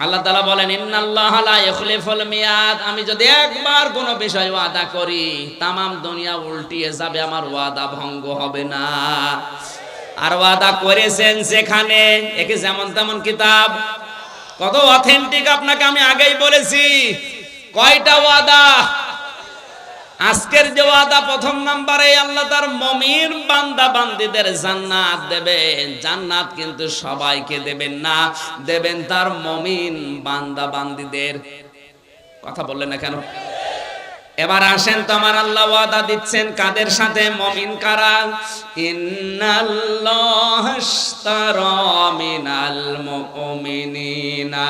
আল্লাহ তালা বলেন, ইন্নাল্লাহ মিয়াদ। আমি যদি একবার কোনো বিষয় ওয়াদা করি, তামাম দুনিয়া উল্টিয়ে যাবে, আমার ওয়াদা ভঙ্গ হবে না। আর ওয়াদা করেছেন সেখানে একে যেমন তেমন কিতাব? কত অথেন্টিক আপনাকে আমি আগেই বলেছি। কয়টা ওয়াদা? আজকের যে ওয়াদা প্রথম নাম্বারে আল্লাহ তার মমির বান্দা বান্দিদের জান্নাত দেবেন জান্নাত কিন্তু সবাইকে দেবেন না, দেবেন তার মমিন বান্দা বান্দিদের। কথা বললেন না কেন? এবার আসেন তো আমার আল্লাহ ওয়াদা দিচ্ছেন কাদের সাথে? মমিন কারা? ইন্নাল্লাহ আশতারা মিনাল মুমিনিনা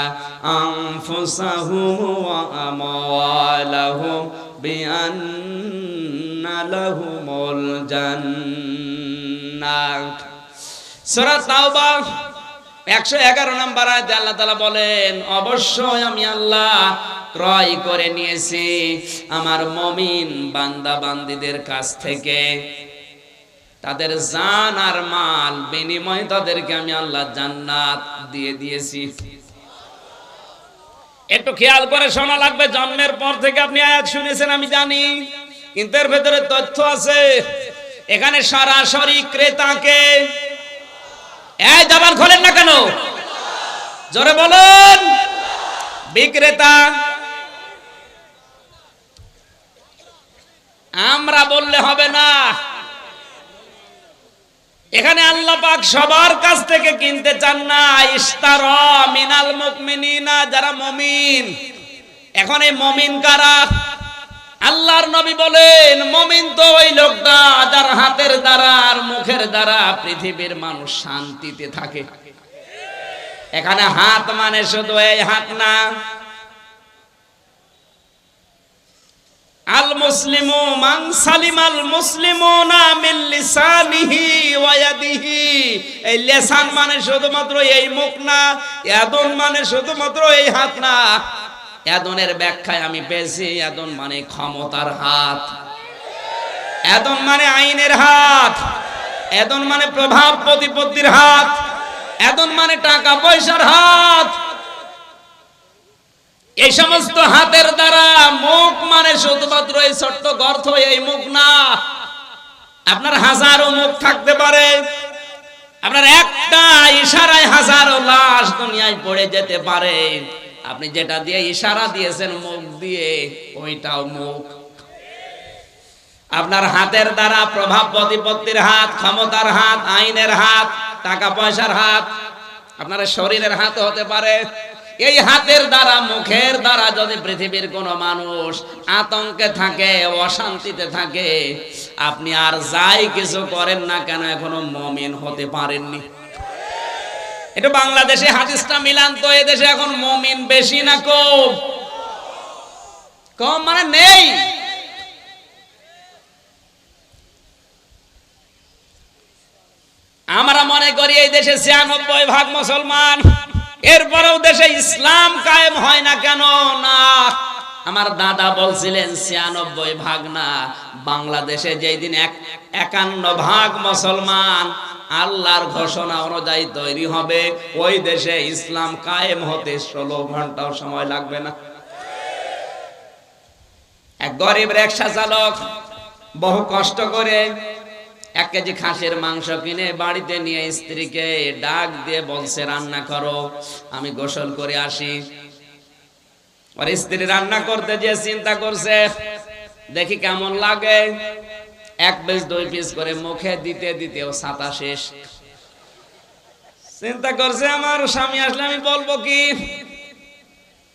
আনফুসাহুম ওয়া আমওয়ালাহুম। তাওবা, একশো এগারো আল্লাহ তালা বলেন, অবশ্যই আমি আল্লাহ ক্রয় করে নিয়েছি আমার মমিন বান্দা বান্দিদের কাছ থেকে। তাদের জান আর মাল বিনিময় তাদেরকে আমি আল্লাহ জান্নাত দিয়ে দিয়েছি। একটু খেয়াল করে শোনা লাগবে, জন্মের পর থেকে আপনি আয়াত শুনেছেন, আমি জানি। কিন্তু এর ভেতরে তথ্য আছে, এখানে সরাসরি ক্রেতাকে, এই জবান খোলেন না কেন? জোরে বলুন। বিক্রেতা, আমরা বললে হবে না। এখানে আল্লাহ পাক সবার কাছ থেকে কিনতে চান না। ইস্তার মিনাল মুকমিনিনা যারা মমিন। এখন এই মমিন কারা? আল্লাহর নবী বলেন, মমিন তো ওই লোকটা যার হাতের দ্বারা আর মুখের দ্বারা পৃথিবীর মানুষ শান্তিতে থাকে। এখানে হাত মানে শুধু এই হাত না। আল মুসলিমু মান সালিমাল মুসলিমুনা মিন লিসানিহি ওয়া ইয়াদিহি। এই লিসান মানে শুধুমাত্র এই মুখ না, ইয়াদুন মানে শুধুমাত্র এই হাত না। ইয়াদুনের ব্যাখ্যায় আমি পেয়েছি, ইয়াদুন মানে ক্ষমতার হাত। ইয়াদুন মানে আইনের হাত। ইয়াদুন মানে প্রভাব প্রতিপত্তির হাত। ইয়াদুন মানে টাকা পয়সার হাত। এই সমস্ত হাতের দ্বারা মুখ মানে শুধুমাত্র এই ছোট্ট গর্থ এই মুখ না। আপনার হাজারো মুখ থাকতে পারে। আপনার একটা ইশারায় হাজারো লাশ দুনিয়ায় পড়ে যেতে পারে। আপনি যেটা দিয়ে ইশারা দিয়েছেন মুখ দিয়ে, ওইটাও মুখ। আপনার হাতের দ্বারা প্রভাব প্রতিপত্তির হাত, ক্ষমতার হাত, আইনের হাত, টাকা পয়সার হাত, আপনার শরীরের হাত হতে পারে। এই হাতের দ্বারা, মুখের দ্বারা যদি পৃথিবীর কোন মানুষ আতঙ্কে থাকে, অশান্তিতে থাকে, আপনি আর যাই কিছু করেন না কেন, এখনও মমিন হতে পারেননি। এটা বাংলাদেশে হাদিসটা মিলান তো এদেশে এখন মমিন বেশি না কম কম মানে নেই। আমরা মনে করি এই দেশে ছিয়ানব্বই ভাগ মুসলমান। এরপরেও দেশে ইসলাম কায়েম হয় না কেন? না। আমার দাদা বলছিলেন, ছিয়ানব্বই ভাগ না। বাংলাদেশে যেই দিন এক একান্ন ভাগ মুসলমান, আল্লাহর ঘোষণা অনুযায়ী তৈরি হবে, ওই দেশে ইসলাম কায়েম হতে ষোলো ঘন্টাও সময় লাগবে না। এক গরিব রিক্সা চালক বহু কষ্ট করে এক কেজি খাসির মাংস কিনে বাড়িতে নিয়ে স্ত্রীকে ডাক দিয়ে বলছে, রান্না করো। আমি গোসল করে আসি। ওর স্ত্রী রান্না করতে যে চিন্তা করছে, দেখি কেমন লাগে। এক পিস, দুই পিস করে মুখে দিতে দিতে ও ছাতা শেষ। চিন্তা করছে, আমার স্বামী আসলে আমি বলব কি?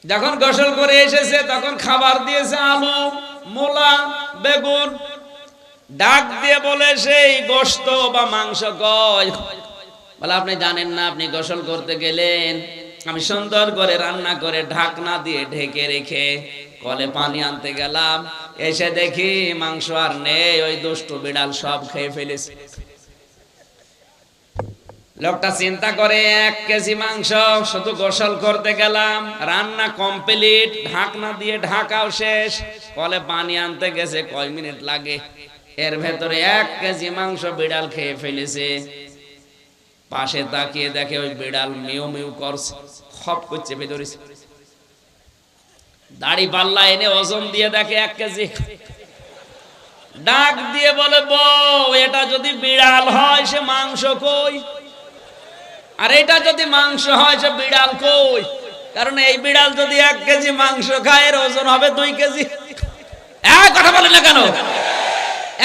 যখন গোসল করে এসেছে, তখন খাবার দিয়েছে আলু, মূলা, বেগুন ডাক দিয়ে বলে, সেই গোস্ত বা মাংস কয় বলে, আপনি জানেন না, আপনি গোসল করতে গেলেন। আমি সুন্দর করে রান্না করে ঢাকনা দিয়ে ঢেকে রেখে কলে পানি আনতে গেলাম। এসে দেখি মাংস আর নেই, ওই দুষ্টু বিড়াল সব খেয়ে ফেলেছে। লোকটা চিন্তা করে, এক কেজি মাংস, শুধু গোসল করতে গেলাম, রান্না কমপ্লিট, ঢাকনা দিয়ে ঢাকাও শেষ, কলে পানি আনতে গেছে, কয় মিনিট লাগে? এর ভেতরে এক কেজি মাংস বিড়াল খেয়ে ফেলেছে। পাশে তাকিয়ে দেখে ওই বিড়াল মিউ মিউ করছে, খপ করছে ভেতরে। দাড়ি পাল্লা এনে ওজন দিয়ে দেখে এক কেজি। ডাক দিয়ে বলে, বউ, এটা যদি বিড়াল হয় সে মাংস কই? আর এটা যদি মাংস হয় সে বিড়াল কই? কারণ এই বিড়াল যদি এক কেজি মাংস খায়, এর ওজন হবে দুই কেজি। এক কথা বলে না কেন?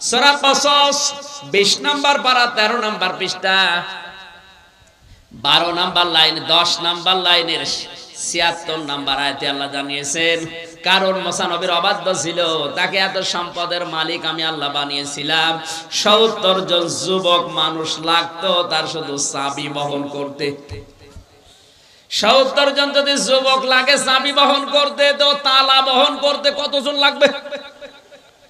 সূরা কসস 20 নাম্বার পারা 13 নাম্বার পৃষ্ঠা। 12 নাম্বার লাইন 10 নাম্বার লাইনের 76 নাম্বার আয়াতে আল্লাহ জানিয়েছেন, কারণ মোসানবীর অবাধ্য ছিল, তাকে এত সম্পদের মালিক আমি আল্লাহ বানিয়েছিলাম। সত্তর জন যুবক মানুষ লাগতো, তার শুধু চাবি বহন করতে। সত্তর জন যদি যুবক লাগে, চাবি বহন করতে, তো তালা বহন করতে কতজন লাগবে?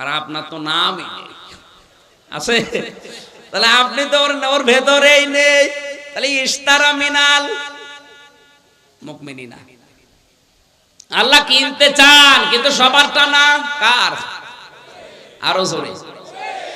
আর আপনার তো নামই আছে? তাহলে আপনি তো ওর ওর ভেতরেই নেই। তাহলে ইস্তারা মিনাল মুকমিনিনা। আল্লাহ কিনতে চান, কিন্তু সবারটা না কার? আরও জোরে।